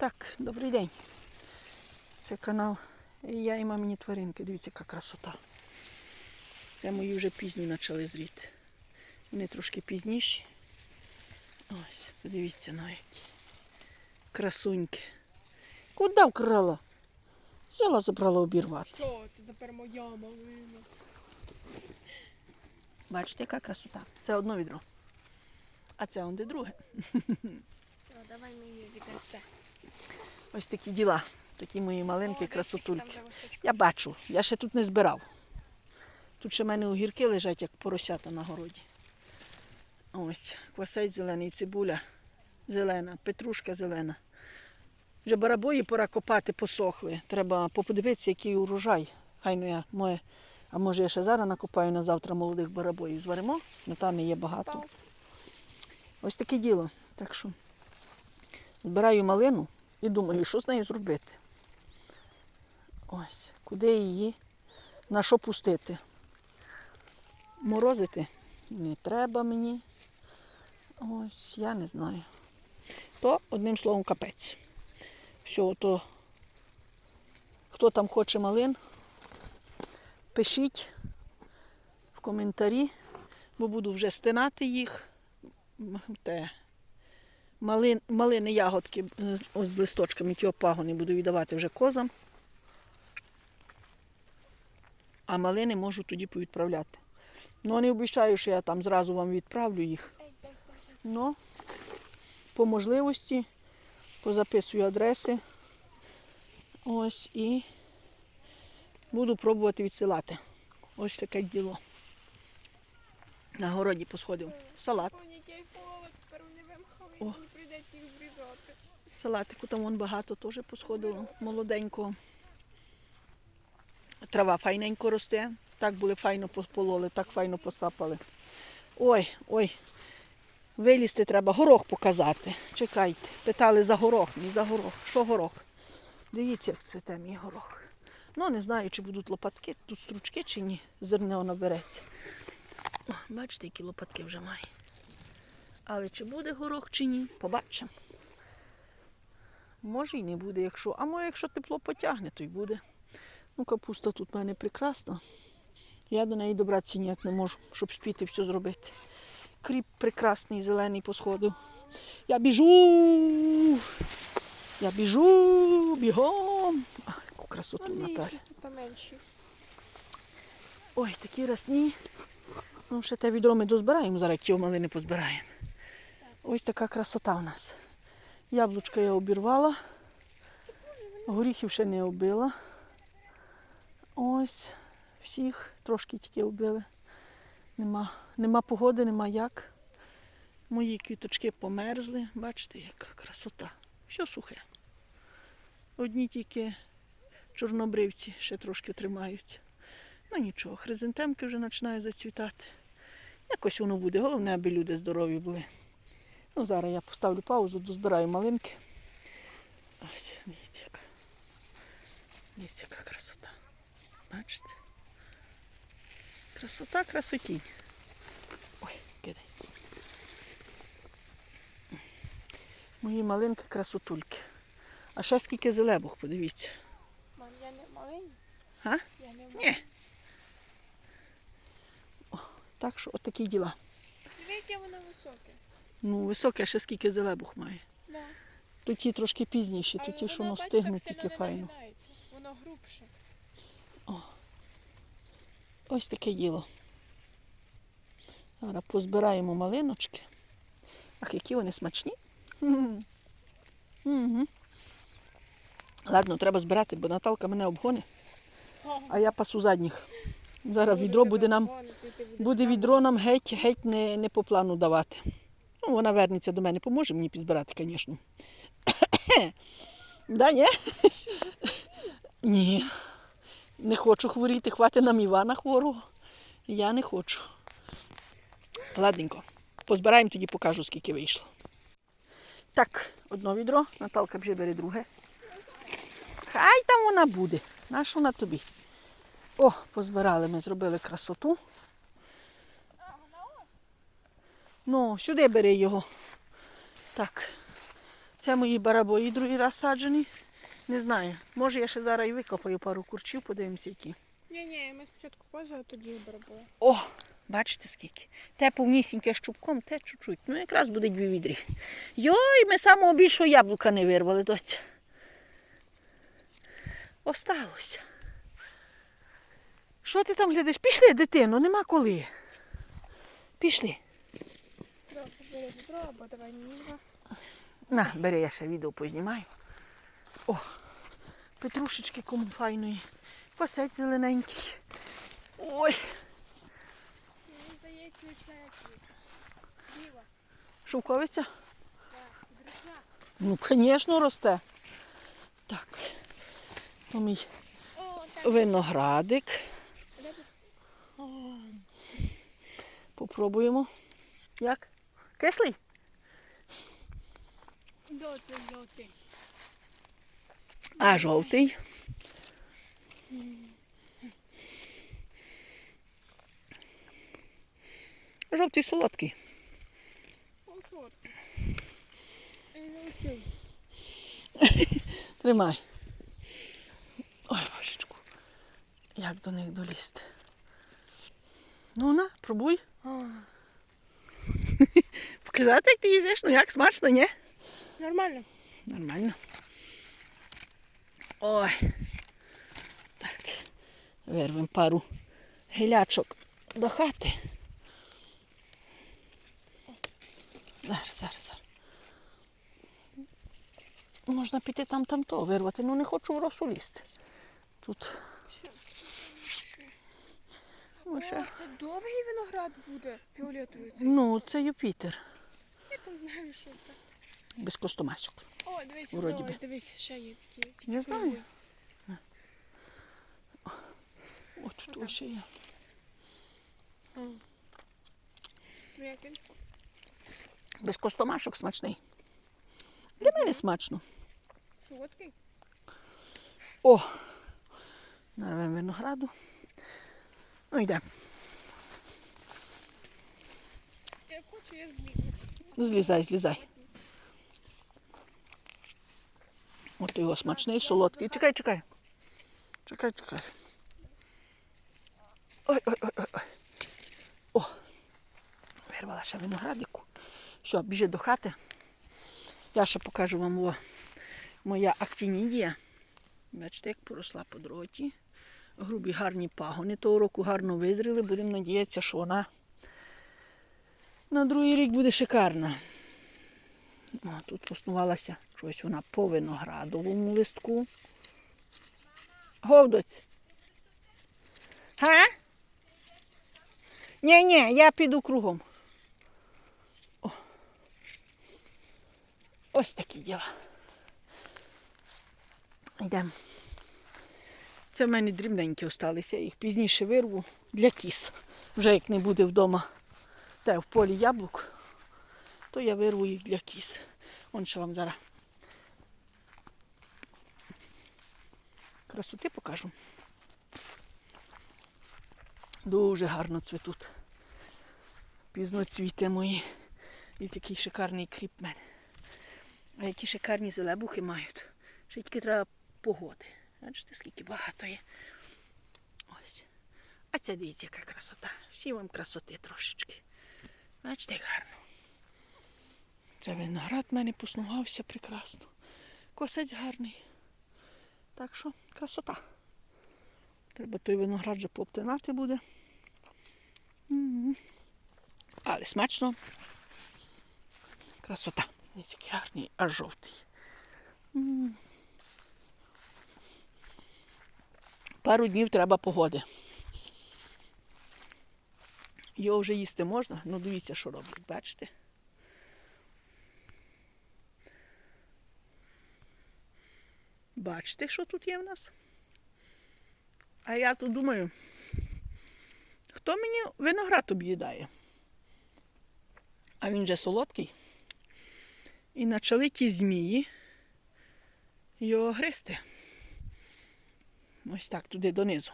Так, добрий день. Це канал Я і мамині тваринки. Дивіться, яка красота. Це мої вже пізні почали зріти. Вони трошки пізніші. Ось, подивіться навіть. Красуньки. Куди вкрала? Взяла, забрала обірвати. Що, це тепер моя малина. Бачите, яка красота. Це одно відро. А це онде друге. О, давай мені відерце. Ось такі діла. Такі мої маленькі красотульки. Я бачу, я ще тут не збирав. Тут ще в мене огірки лежать, як поросята на городі. Ось, квасець зелений, цибуля зелена, петрушка зелена. Вже барабої пора копати, посохли. Треба подивитися, який урожай. Хай ну я моє, а може я ще зараз накопаю на завтра молодих барабоїв. Зваримо, сметани є багато. Ось таке діло. Так що збираю малину і думаю, що з нею зробити. Ось, куди її, на що пустити. Морозити не треба мені. Ось, я не знаю. То, одним словом, капець. Все, то хто там хоче малин, пишіть в коментарі, бо буду вже стинати їх. Те, малин, малини ягодки ось з листочками, ті опагони буду віддавати вже козам. А малини можу тоді повідправляти. Ну, не обіцяю, що я там зразу вам відправлю їх. Ну, по можливості позаписую адреси. Ось і буду пробувати відсилати. Ось таке діло. На городі посходив. Салат. О, який поле, тепер вони вимахали, О. мені прийдеться їх зрізати. Салатику там вон багато теж посходило, молоденького. Трава файненько росте. Так були файно пололи, так файно посапали. Ой, ой, вилізти треба, горох показати. Чекайте. Питали за горох, мій за горох. Що горох? Дивіться, як цвіте мій горох. Ну, не знаю, чи будуть лопатки, тут стручки чи ні. Зерне воно береться. О, бачите, які лопатки вже має. Але чи буде горох, чи ні, побачимо. Може і не буде, якщо. А може, якщо тепло потягне, то й буде. Ну, капуста тут в мене прекрасна. Я до неї добратися ніяк не можу, щоб спіти все зробити. Кріп прекрасний, зелений посходив. Я біжу. Я біжу, бігом. А, яку красоту Наталя. Ой, такі росні. Ну, ще те відро ми дозбираємо, зараз ті малини позбираємо. Ось така красота у нас. Яблучка я обірвала. Горіхів ще не оббила. Ось всіх трошки тільки оббили. Нема, нема погоди, нема як. Мої квіточки померзли. Бачите, яка красота. Все сухе. Одні тільки чорнобривці ще трошки тримаються. Ну нічого, хризантемки вже починають зацвітати. Якось воно буде. Головне, аби люди здорові були. Ну, зараз я поставлю паузу, дозбираю малинки. Ось, дивіться, яка. Дивіться, яка красота. Бачите? Красота, красотінь. Ой, кидай. Мої малинки красотульки. А ще скільки зелебух, подивіться. Мам, я не маленький. А? Я не. Ні. Так що отакі діла. Яке воно високе. Ну, високе, ще скільки зелебух має. Да. Тут ті трошки пізніші, Але тут ті, що воно, стигнуть, тільки файно. Воно грубше. Ось таке діло. Зараз позбираємо малиночки. Ах, які вони смачні. Ладно, треба збирати, бо Наталка мене обгоне, а я пасу задніх. Зараз відро буде нам, буде відро нам геть, геть не, не по плану давати. Ну, вона вернеться до мене, поможе мені підзбирати, звісно. да, ні? Ні. Не хочу хворіти, хвати нам Івана хворого. Я не хочу. Ладненько. Позбираємо, тоді покажу, скільки вийшло. Так, одно відро, Наталка вже бере друге. Хай там вона буде. Нащо вона тобі? О, позбирали ми, зробили красоту. Ну, сюди бери його. Так. Це мої барабої другий раз саджені. Не знаю. Може я ще зараз і викопаю пару курчів, подивимося які. Ні, ні, ми спочатку поза, а тоді бараболи. О, бачите скільки. Те повнісіньке щупком, те чуть-чуть. Ну якраз буде дві відрі. Йой, ми самого більшого яблука не вирвали, доця. Осталося. Що ти там глядиш? Пішли, дитино, нема коли. Пішли. Бери відро. На, бери, я ще відео познімаю. О, петрушечки кому файної. Косець зелененький. Ой, Мені здається, шовковиця. так. Ну, звісно, росте. Так. То мій виноградик. Попробуємо. Як? Кислий? Жовтий, жовтий. А жовтий. Жовтий солодкий. Тримай. Ой, божечку. Як до них долізти? Ну на, пробуй. Показати, як ти їздиш? Ну як смачно, ні? Нормально. Нормально. Ой. Так. Вирвемо пару гілячок до хати. Зараз, зараз, зараз. Можна піти там там то вирвати, ну не хочу в росу лізти. Тут Ну. О, це довгий виноград буде фіолетовий. цей. Ну, це Юпітер. Я там знаю, що це. Без костомасок. О, дивись, Вроді о, би. дивись, ще є такі. Не знаю. О, тут ось ще є. Ну, як він? Без костомашок смачний. Для мене смачно. Солодкий? О! Нарвемо винограду. Ну йде. Я хочу, я зліг. Ну, злізай, злізай. От його смачний, солодкий. Чекай, чекай. Чекай, чекай. Ой, ой, ой, ой, ой. О! Вирвала ще виноградику. Все, біжи до хати. Я ще покажу вам о, моя актинідія. Бачите, як поросла по дроті. Грубі гарні пагони. Того року гарно визріли. Будемо надіятися, що вона на другий рік буде шикарна. О, тут поснувалася щось вона по виноградовому листку. Говдоць. Га? Ні, ні, я піду кругом. О. Ось такі діла. Йдемо. Це в мене дрібненькі осталися, їх пізніше вирву для кіс. Вже як не буде вдома та в полі яблук, то я вирву їх для кіс. Вон ще вам зараз красоти покажу. Дуже гарно цвітуть. Пізноцвіти мої. Ось який шикарний кріп мене. А які шикарні зелебухи мають. Ще тільки треба погоди. Бачите, скільки багато є. Ось. А це дивіться, яка красота. Всі вам красоти трошечки. Бачите, як гарно. Це виноград в мене поснувався прекрасно. Косець гарний. Так що красота. Треба той виноград вже пообтинати буде. Але смачно. Красота. Ось який гарний, аж жовтий. Пару днів треба погоди. Його вже їсти можна, ну дивіться, що роблять, бачите? Бачите, що тут є в нас? А я тут думаю, хто мені виноград об'їдає? А він же солодкий. І почали ті змії його гризти. Ось так, туди донизу.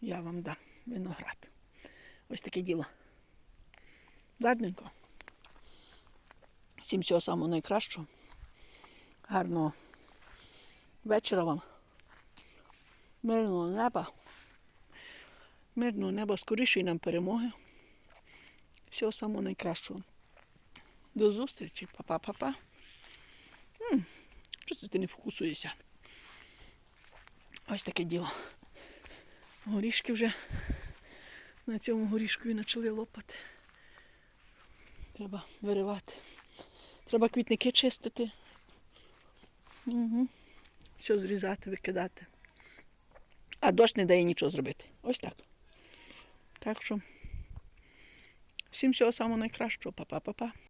Я вам дам виноград. Ось таке діло. Ладненько. Всім всього самого найкращого. Гарного вечора вам. Мирного неба. Мирного неба, скорішої нам перемоги. Всього самого найкращого. До зустрічі, па-па-па-па. Що це ти не фокусуєшся? Ось таке діло. Горішки вже на цьому горішкові почали лопати. Треба виривати. Треба квітники чистити. Угу. Все зрізати, викидати. А дощ не дає нічого зробити. Ось так. Так що всім всього самого найкращого. Па-па-па-па.